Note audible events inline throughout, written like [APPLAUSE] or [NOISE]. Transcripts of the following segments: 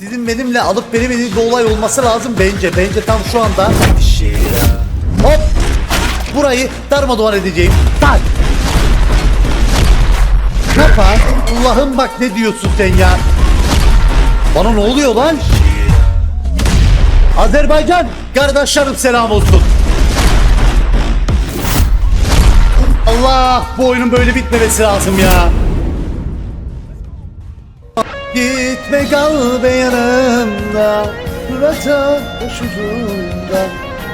Sizin benimle alıp veremediğiniz olay olması lazım bence. Bence tam şu anda. Hop. Burayı darmadağın edeceğim. Tak. Yapar? Allah'ım bak ne diyorsun sen ya. Bana ne oluyor lan? Azerbaycan kardeşlerim selam olsun. Allah bu oyunun böyle bitmemesi lazım ya. Gitme kal be yanımda Murat'a başucunda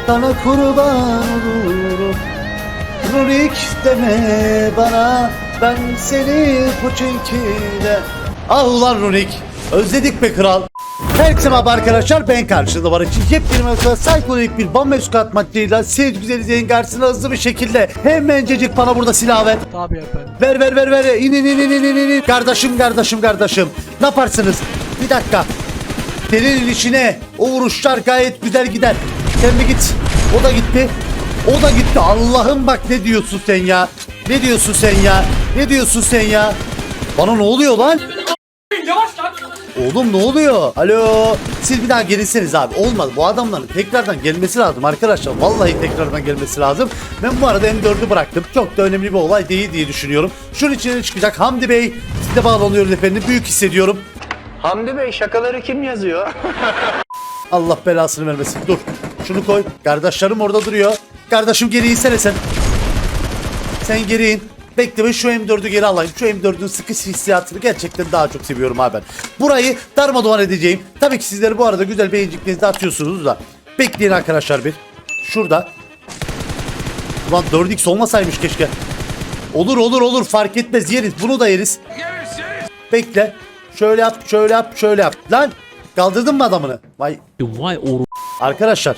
Sana kurban olurum. Rurik deme bana Ben seni Puçinki'de Ah ulan Rurik Özledik be kral Herkese merhaba arkadaşlar ben karşınızda var için yepyeni mesela psikolojik bir bomba squat maçıyla siz güzel izleyin karşısına hızlı bir şekilde hemencecik bana burada silah ver. Tabii efendim. Ver ver ver ver. İn in in in in in. İn Kardeşim kardeşim kardeşim. Ne yaparsınız? Bir dakika. Senin işine o vuruşlar gayet güzel gider. Sen bir git. O da gitti. O da gitti. Allah'ım bak ne diyorsun sen ya? Ne diyorsun sen ya? Ne diyorsun sen ya? Bana ne oluyor lan? Yavaş lan. Oğlum ne oluyor? Alo. Siz bir daha gelirseniz abi. Olmaz. Bu adamların tekrardan gelmesi lazım arkadaşlar. Vallahi tekrardan gelmesi lazım. Ben bu arada M4'ü bıraktım. Çok da önemli bir olay değil diye düşünüyorum. Şunun içine çıkacak Hamdi Bey. Size bağlanıyoruz efendim. Büyük hissediyorum. Hamdi Bey şakaları kim yazıyor? [LAUGHS] Allah belasını vermesin. Dur. Şunu koy. Kardeşlerim orada duruyor. Kardeşim geri insene sen. Sen geri in. Bekle ben şu M4'ü geri alayım. Şu M4'ün sıkı hissiyatını gerçekten daha çok seviyorum abi ben. Burayı darmadağın edeceğim. Tabii ki sizleri bu arada güzel beğeniciklerinizi de atıyorsunuz da. Bekleyin arkadaşlar bir. Şurada. Ulan 4x olmasaymış keşke. Olur olur olur fark etmez yeriz. Bunu da yeriz. Bekle. Şöyle yap, şöyle yap, şöyle yap. Lan kaldırdın mı adamını? Vay Vay oru. Arkadaşlar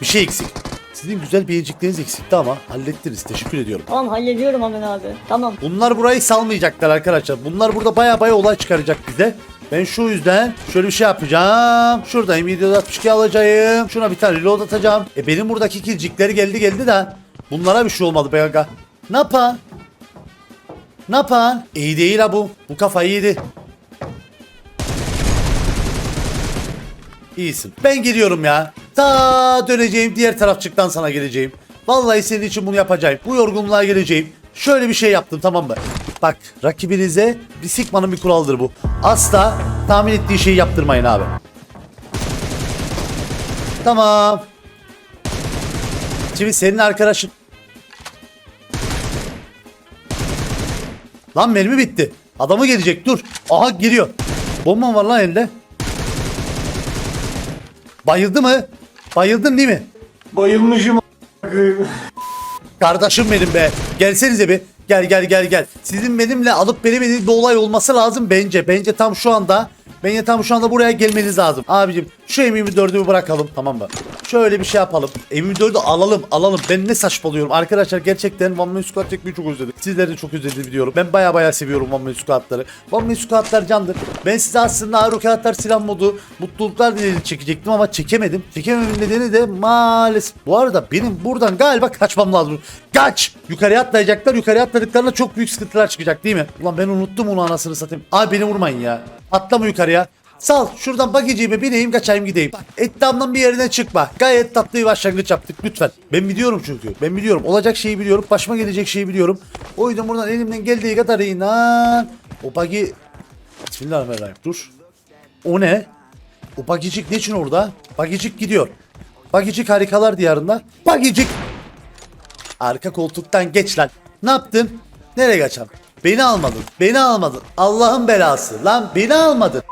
bir şey eksik. Sizin güzel beğenicikleriniz eksikti ama hallettiniz. Teşekkür ediyorum. Tamam hallediyorum hemen abi. Tamam. Bunlar burayı salmayacaklar arkadaşlar. Bunlar burada baya baya olay çıkaracak bize. Ben şu yüzden şöyle bir şey yapacağım. Şuradan 762 alacağım. Şuna bir tane reload atacağım. E benim buradaki kilcikleri geldi geldi de. Bunlara bir şey olmadı be aga. Ne yapan? Ne yapan? İyi değil ha bu. Bu kafayı yedi. İyisin. Ben geliyorum ya. Ta döneceğim diğer tarafçıktan sana geleceğim. Vallahi senin için bunu yapacağım. Bu yorgunluğa geleceğim. Şöyle bir şey yaptım tamam mı? Bak rakibinize bir Sigma'nın bir kuralıdır bu. Asla tahmin ettiği şeyi yaptırmayın abi. Tamam. Şimdi senin arkadaşın... Lan mermi bitti. Adamı gelecek dur. Aha giriyor. Bomba var lan elinde. Bayıldı mı? Bayıldın değil mi? Bayılmışım. Kardeşim benim be. Gelsenize bir. Gel gel gel gel. Sizin benimle alıp veremediğiniz bir olay olması lazım bence. Bence tam şu anda Bence tam şu anda buraya gelmeniz lazım. Abicim şu M24'ü bir bırakalım tamam mı? Şöyle bir şey yapalım. M24'ü alalım alalım. Ben ne saçmalıyorum. Arkadaşlar gerçekten One Man Squad çekmeyi çok özledim. Sizler de çok özledi biliyorum. Ben baya baya seviyorum One Man Squad'ları. One Man Squad'lar candır. Ben size aslında Aerokaatlar silah modu mutluluklar dileğini çekecektim ama çekemedim. Çekememin nedeni de maalesef. Bu arada benim buradan galiba kaçmam lazım. Kaç! Yukarıya atlayacaklar. Yukarıya atladıklarında çok büyük sıkıntılar çıkacak değil mi? Ulan ben unuttum onu anasını satayım. Abi beni vurmayın ya. Atlama yukarıya. Sal şuradan bagiciğime bineyim kaçayım gideyim. Ettamdan bir yerine çıkma. Gayet tatlı bir başlangıç yaptık lütfen. Ben biliyorum çünkü. Ben biliyorum. Olacak şeyi biliyorum. Başıma gelecek şeyi biliyorum. O yüzden buradan elimden geldiği kadar inan. O bagi... Bismillahirrahmanirrahim. Dur. O ne? O bagicik ne için orada? Bagicik gidiyor. Bagicik harikalar diyarında. Bagicik. Arka koltuktan geç lan. Ne yaptın? Nereye kaçan? Beni almadın. Beni almadın. Allah'ın belası. Lan beni almadın.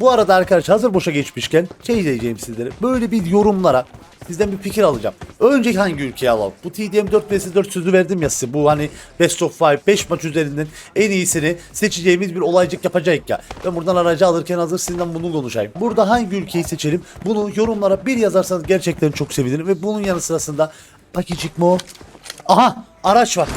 Bu arada arkadaşlar hazır boşa geçmişken şey diyeceğim sizlere. Böyle bir yorumlara sizden bir fikir alacağım. Önce hangi ülkeyi alalım? Bu TDM 4 vs 4 sözü verdim ya size. Bu hani Best of 5 5 maç üzerinden en iyisini seçeceğimiz bir olaycık yapacak ya. Ben buradan aracı alırken hazır sizinle bunu konuşayım. Burada hangi ülkeyi seçelim? Bunu yorumlara bir yazarsanız gerçekten çok sevinirim. Ve bunun yanı sırasında pakicik mi o? Aha araç var.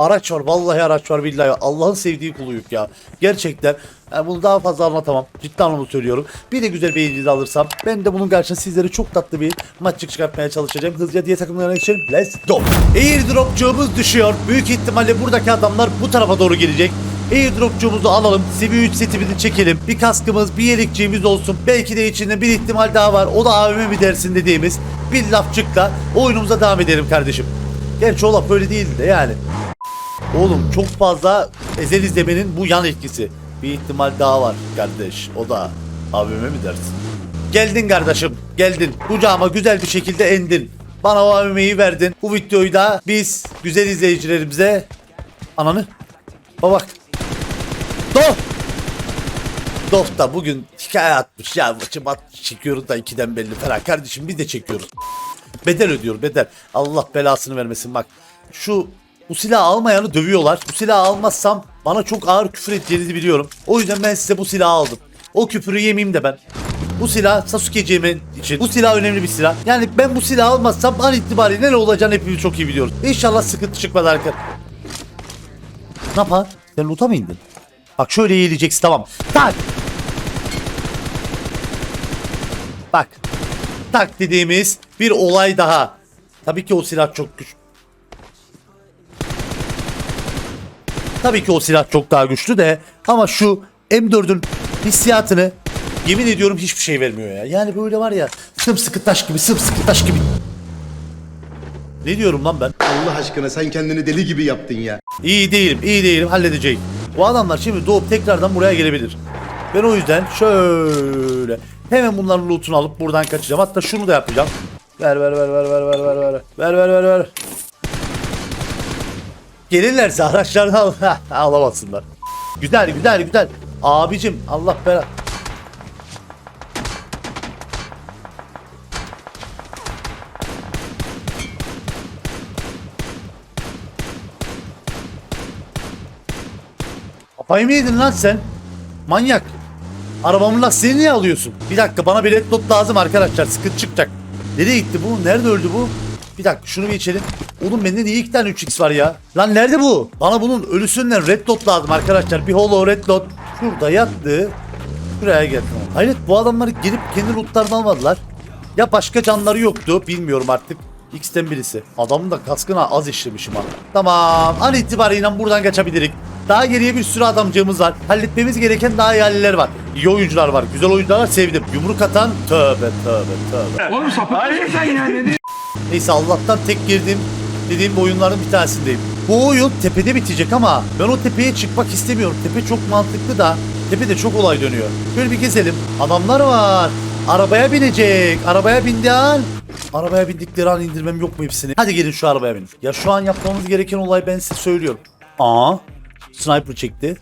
Araç var vallahi araç var billahi Allah'ın sevdiği kuluyuk ya. Gerçekten yani bunu daha fazla anlatamam. Ciddi anlamda söylüyorum. Bir de güzel beğeninizi alırsam ben de bunun karşısında sizlere çok tatlı bir maççık çıkartmaya çalışacağım. Hızlıca diye takımlarına geçelim. Let's go. Airdropçuğumuz düşüyor. Büyük ihtimalle buradaki adamlar bu tarafa doğru gelecek. Airdropçumuzu alalım. CV3 setimizi çekelim. Bir kaskımız, bir yelekçiğimiz olsun. Belki de içinde bir ihtimal daha var. O da AVM mi dersin dediğimiz bir lafçıkla oyunumuza devam edelim kardeşim. Gerçi o laf öyle değildi de yani. Oğlum çok fazla ezel izlemenin bu yan etkisi. Bir ihtimal daha var kardeş. O da AVM mi dersin? Geldin kardeşim. Geldin. Kucağıma güzel bir şekilde endin. Bana o AVM'yi verdin. Bu videoyu da biz güzel izleyicilerimize ananı bak bak. Doh. Doh da bugün hikaye atmış ya maçı çekiyoruz da ikiden belli falan. Kardeşim biz de çekiyoruz. Bedel ödüyor bedel. Allah belasını vermesin bak. Şu bu silahı almayanı dövüyorlar. Bu silahı almazsam bana çok ağır küfür edeceğinizi biliyorum. O yüzden ben size bu silahı aldım. O küfürü yemeyeyim de ben. Bu silah Sasuke'ciğimin için. Bu silah önemli bir silah. Yani ben bu silahı almazsam an itibariyle ne olacağını hepimiz çok iyi biliyoruz. İnşallah sıkıntı çıkmaz arkadaşlar. Ne yapar? Sen loot'a mı indin? Bak şöyle eğileceksin tamam. Tak! Bak. Tak dediğimiz bir olay daha. Tabii ki o silah çok güç. Tabii ki o silah çok daha güçlü de ama şu M4'ün hissiyatını yemin ediyorum hiçbir şey vermiyor ya. Yani böyle var ya sımsıkı taş gibi sımsıkı taş gibi. Ne diyorum lan ben? Allah aşkına sen kendini deli gibi yaptın ya. İyi değilim, iyi değilim, halledeceğim. Bu adamlar şimdi doğup tekrardan buraya gelebilir. Ben o yüzden şöyle hemen bunların lootunu alıp buradan kaçacağım. Hatta şunu da yapacağım. Ver ver ver ver ver ver ver ver. Ver ver ver ver. Gelirlerse araçlarını al [LAUGHS] alamasınlar. Güzel güzel güzel. Abicim Allah bela. Kafayı mı yedin lan sen? Manyak. Arabamın lastiğini niye alıyorsun? Bir dakika bana bir red dot lazım arkadaşlar. Sıkıntı çıkacak. Nereye gitti bu? Nerede öldü bu? Bir dakika şunu bir içelim. Oğlum bende niye iki tane 3x var ya? Lan nerede bu? Bana bunun ölüsünden red dot lazım arkadaşlar. Bir holo red dot. Şurada yattı. Şuraya geldi. Hayret bu adamları gelip kendi lootlarını almadılar. Ya başka canları yoktu bilmiyorum artık. X'ten birisi. Adamın da kaskına az işlemişim ha. Tamam. An itibariyle buradan kaçabilirik. Daha geriye bir sürü adamcığımız var. Halletmemiz gereken daha iyi halleler var. İyi oyuncular var. Güzel oyuncular var. Sevdim. Yumruk atan tövbe tövbe tövbe. Oğlum sapık mısın sen ya? Neyse Allah'tan tek girdiğim dediğim bu oyunların bir tanesindeyim. Bu oyun tepede bitecek ama ben o tepeye çıkmak istemiyorum. Tepe çok mantıklı da tepede çok olay dönüyor. Şöyle bir gezelim. Adamlar var. Arabaya binecek. Arabaya bindi an. Arabaya bindikleri an indirmem yok mu hepsini? Hadi gelin şu arabaya binin. Ya şu an yapmamız gereken olay ben size söylüyorum. Aa. Sniper çekti.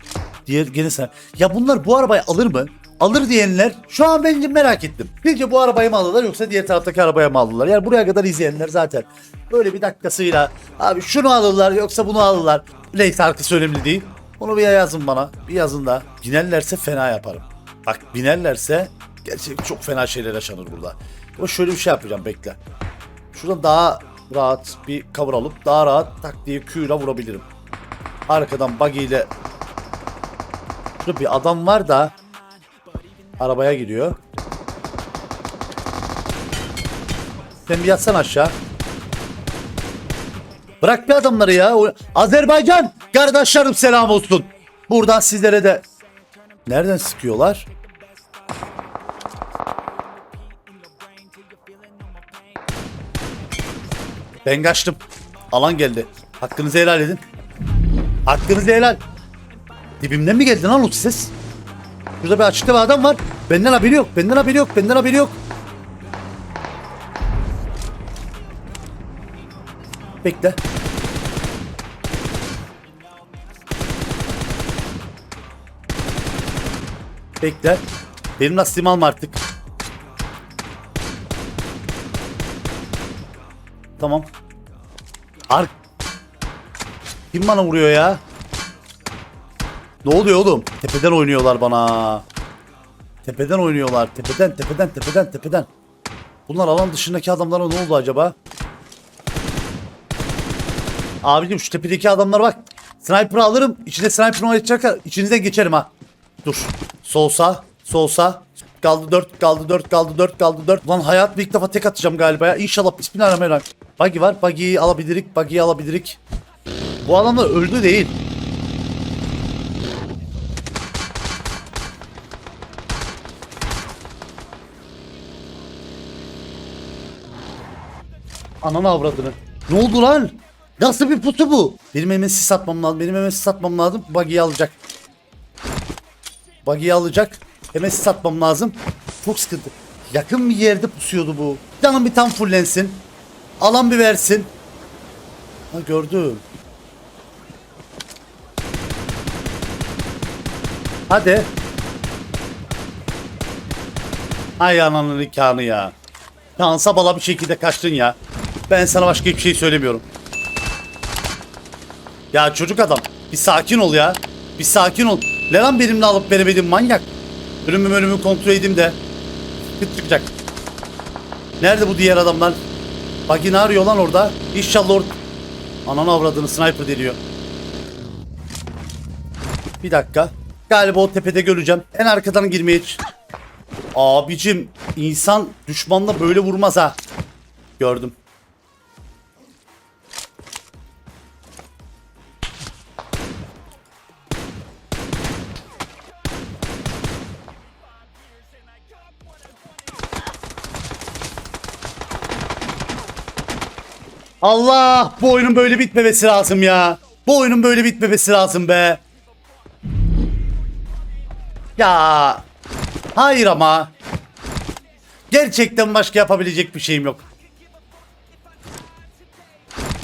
Diğer gene sen. Ya bunlar bu arabayı alır mı? Alır diyenler şu an bence merak ettim. Sizce bu arabayı mı alırlar yoksa diğer taraftaki arabaya mı alırlar? Yani buraya kadar izleyenler zaten böyle bir dakikasıyla abi şunu alırlar yoksa bunu alırlar. Neyse arkası önemli değil. Onu bir yazın bana. Bir yazın da. Binerlerse fena yaparım. Bak binerlerse gerçekten çok fena şeyler yaşanır burada. Ama şöyle bir şey yapacağım bekle. Şuradan daha rahat bir cover alıp daha rahat tak diye Q'yla vurabilirim. Arkadan buggy ile bir adam var da arabaya giriyor. Sen bir yatsan aşağı. Bırak bir adamları ya. Azerbaycan kardeşlerim selam olsun. Buradan sizlere de Nereden sıkıyorlar? Ben kaçtım. Alan geldi. Hakkınızı helal edin. Hakkınızı helal. Dibimden mi geldi lan o ses? Şurada bir açıkta bir adam var. Benden haberi yok. Benden haberi yok. Benden haberi yok. Bekle. Bekle. Benim lastiğimi alma artık. Tamam. Ark. Kim bana vuruyor ya? Ne oluyor oğlum? Tepeden oynuyorlar bana. Tepeden oynuyorlar. Tepeden, tepeden, tepeden, tepeden. Bunlar alan dışındaki adamlara ne oldu acaba? Abicim şu tepedeki adamlar bak. Sniper'ı alırım. İçine sniper'ı oynayacak. İçinizden geçerim ha. Dur. Sol sağ. Sol sağ. Kaldı 4, kaldı 4, kaldı 4, kaldı 4. Lan hayatımda ilk defa tek atacağım galiba ya. İnşallah bismillahirrahmanirrahim. Buggy var. Buggy'yi alabilirik. Buggy'yi alabilirik. Bu adamlar öldü değil. Ananı avradını. Ne oldu lan? Nasıl bir pusu bu? Benim hemen sis lazım. Benim hemen sis lazım. Buggy'yi alacak. Buggy'yi alacak. Hemen sis lazım. Çok sıkıntı. Yakın bir yerde pusuyordu bu. Canım bir tam fullensin. Alan bir versin. Ha gördüm. Hadi. Ay ananın nikahını ya. Şansa bala bir şekilde kaçtın ya. Ben sana başka hiçbir şey söylemiyorum. Ya çocuk adam bir sakin ol ya. Bir sakin ol. Ne lan benimle alıp veremedin manyak. Ölümü ölümü kontrol edeyim de. Kıt çıkacak. Nerede bu diğer adamlar? Bak yine arıyor lan orada. İnşallah or... Ananı avradını sniper deliyor. Bir dakika. Galiba o tepede göreceğim. En arkadan girmeye... Abicim insan düşmanla böyle vurmaz ha. Gördüm. Allah bu oyunun böyle bitmemesi lazım ya. Bu oyunun böyle bitmemesi lazım be. Ya hayır ama. Gerçekten başka yapabilecek bir şeyim yok.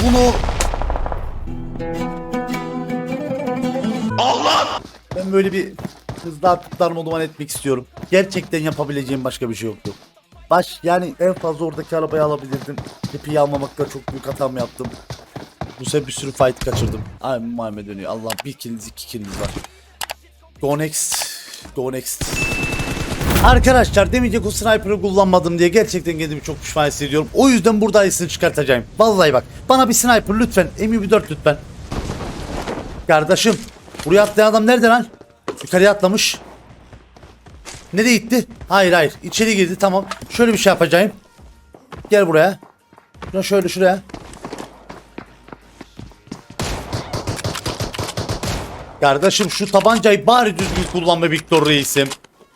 Bunu Allah! Ben böyle bir hızlı artıklarımı duman etmek istiyorum. Gerçekten yapabileceğim başka bir şey yoktu. Baş yani en fazla oradaki arabayı alabilirdim. Tipiyi almamakla çok büyük hatam yaptım. Bu sefer bir sürü fight kaçırdım. Ay Muhammed dönüyor. Allah bir kiliniz iki kiliniz var. Go next. Go next. Arkadaşlar demeyecek o sniper'ı kullanmadım diye gerçekten kendimi çok pişman hissediyorum. O yüzden burada iyisini çıkartacağım. Vallahi bak. Bana bir sniper lütfen. M24 lütfen. Kardeşim. Buraya atlayan adam nerede lan? Yukarıya atlamış. Nereye gitti? Hayır hayır. İçeri girdi tamam. Şöyle bir şey yapacağım. Gel buraya. Şuna şöyle şuraya. Kardeşim şu tabancayı bari düzgün kullanma Victor Reis'im.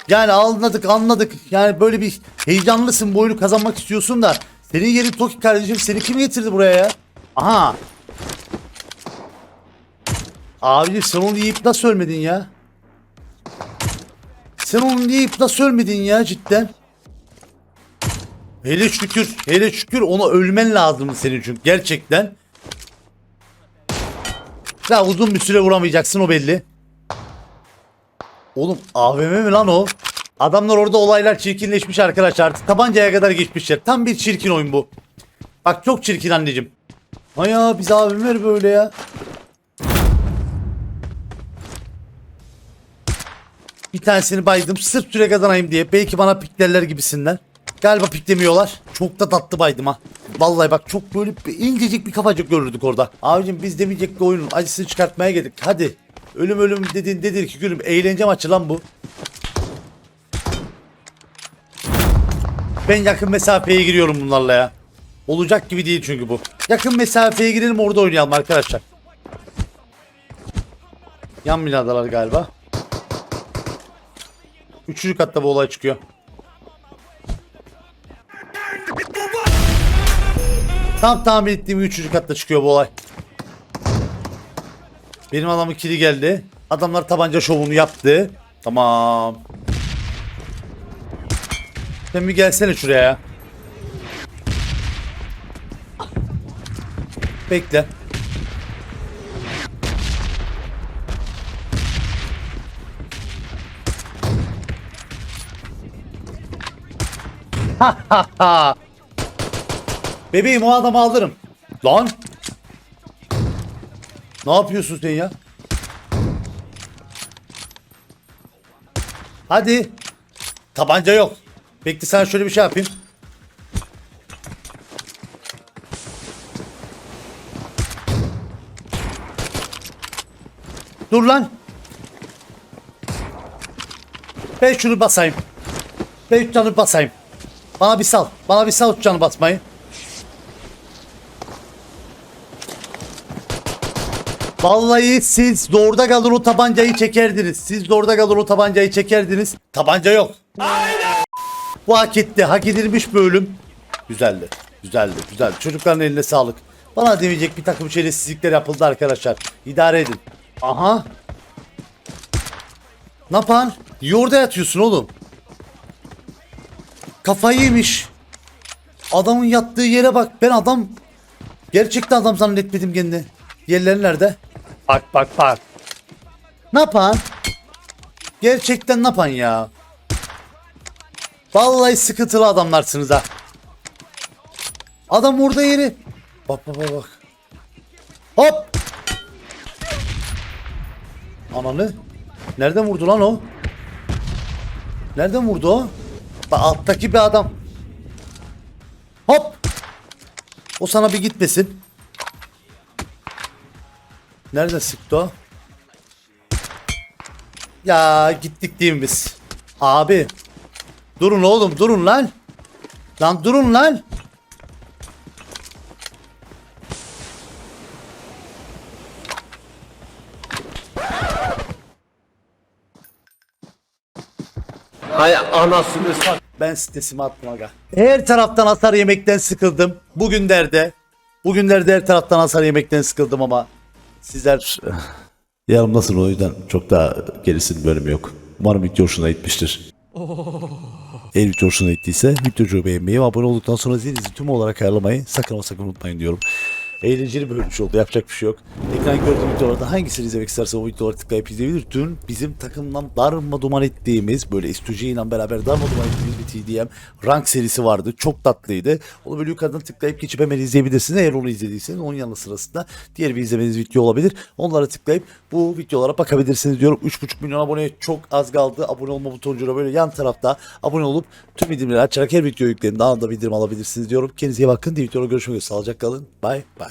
Yani anladık anladık. Yani böyle bir heyecanlısın bu oyunu kazanmak istiyorsun da. Senin yerin Toki kardeşim seni kim getirdi buraya ya? Aha. Abi sen onu yiyip nasıl ölmedin ya? Sen onu yiyip nasıl ölmedin ya cidden? Hele şükür, hele şükür ona ölmen lazım senin çünkü gerçekten. Ya uzun bir süre vuramayacaksın o belli. Oğlum AVM mi lan o? Adamlar orada olaylar çirkinleşmiş arkadaşlar. Artık tabancaya kadar geçmişler. Tam bir çirkin oyun bu. Bak çok çirkin anneciğim. Hay ya biz AVM'ler böyle ya. Bir tanesini baydım sırf süre kazanayım diye. Belki bana piklerler gibisinden. Galiba piklemiyorlar. Çok da tatlı baydım ha. Vallahi bak çok böyle incecik bir kafacık görürdük orada. Abicim biz demeyecek bir oyunun acısını çıkartmaya geldik. Hadi. Ölüm ölüm dedin dedir ki gülüm. Eğlence maçı lan bu. Ben yakın mesafeye giriyorum bunlarla ya. Olacak gibi değil çünkü bu. Yakın mesafeye girelim orada oynayalım arkadaşlar. Yan binadalar galiba. Üçüncü katta bu olay çıkıyor. Tam tahmin ettiğim üçüncü katta çıkıyor bu olay. Benim adamın kili geldi. Adamlar tabanca şovunu yaptı. Tamam. Sen bir gelsene şuraya ya. Bekle. [LAUGHS] Bebeğim o adamı alırım. Lan. Ne yapıyorsun sen ya? Hadi. Tabanca yok. Bekle sen şöyle bir şey yapayım. Dur lan. Ben şunu basayım. Ben üç canı basayım. Bana bir sal. Bana bir sal üç canı basmayı. Vallahi siz doğruda kalır o tabancayı çekerdiniz. Siz doğruda kalır o tabancayı çekerdiniz. Tabanca yok. Aynen. Bu hak etti. Hak edilmiş bölüm. Güzeldi. Güzeldi güzel. Çocukların eline sağlık. Bana demeyecek bir takım şerefsizlikler yapıldı arkadaşlar. İdare edin. Aha. Ne yapan? Niye orada yatıyorsun oğlum? Kafayı yemiş. Adamın yattığı yere bak. Ben adam... Gerçekten adam zannetmedim kendini. Yerleri nerede? Bak bak bak. Ne yapan? Gerçekten ne yapan ya? Vallahi sıkıntılı adamlarsınız ha. Adam orada yeri. Bak bak bak bak. Hop. Ananı. Nereden vurdu lan o? Nereden vurdu o? Bak alttaki bir adam. Hop. O sana bir gitmesin. Nereden sıktı o? Ya gittik değil mi biz? Abi. Durun oğlum durun lan. Lan durun lan. Hay anasını sat. Ben stresimi attım aga. Her taraftan hasar yemekten sıkıldım. Bugünlerde. Bugünlerde her taraftan hasar yemekten sıkıldım ama sizler [SIGHS] Yanımdasın o yüzden çok daha gerisinin bölümü yok. Umarım video hoşuna gitmiştir. Eğer video hoşuna gittiyse videoyu beğenmeyi ve abone olduktan sonra zilinizi tüm olarak ayarlamayı sakın ama sakın unutmayın diyorum. Eğlenceli bir bölümüş oldu yapacak bir şey yok. Ekran gördüğüm videolarda hangisini izlemek isterse o videoları tıklayıp izleyebilir. Dün bizim takımdan darma duman ettiğimiz böyle Estüce ile beraber darma duman ettiğimiz bir TDM rank serisi vardı. Çok tatlıydı. Onu böyle yukarıdan tıklayıp geçip hemen izleyebilirsiniz. Eğer onu izlediyseniz onun yanı sırasında diğer bir izlemeniz video olabilir. Onlara tıklayıp bu videolara bakabilirsiniz diyorum. 3.5 milyon aboneye çok az kaldı. Abone olma butonucuna böyle yan tarafta abone olup tüm bildirimleri açarak her video yüklendiğinde anında bildirim alabilirsiniz diyorum. Kendinize iyi bakın. Diğer videoda görüşmek üzere. Sağlıcakla kalın. Bye bye.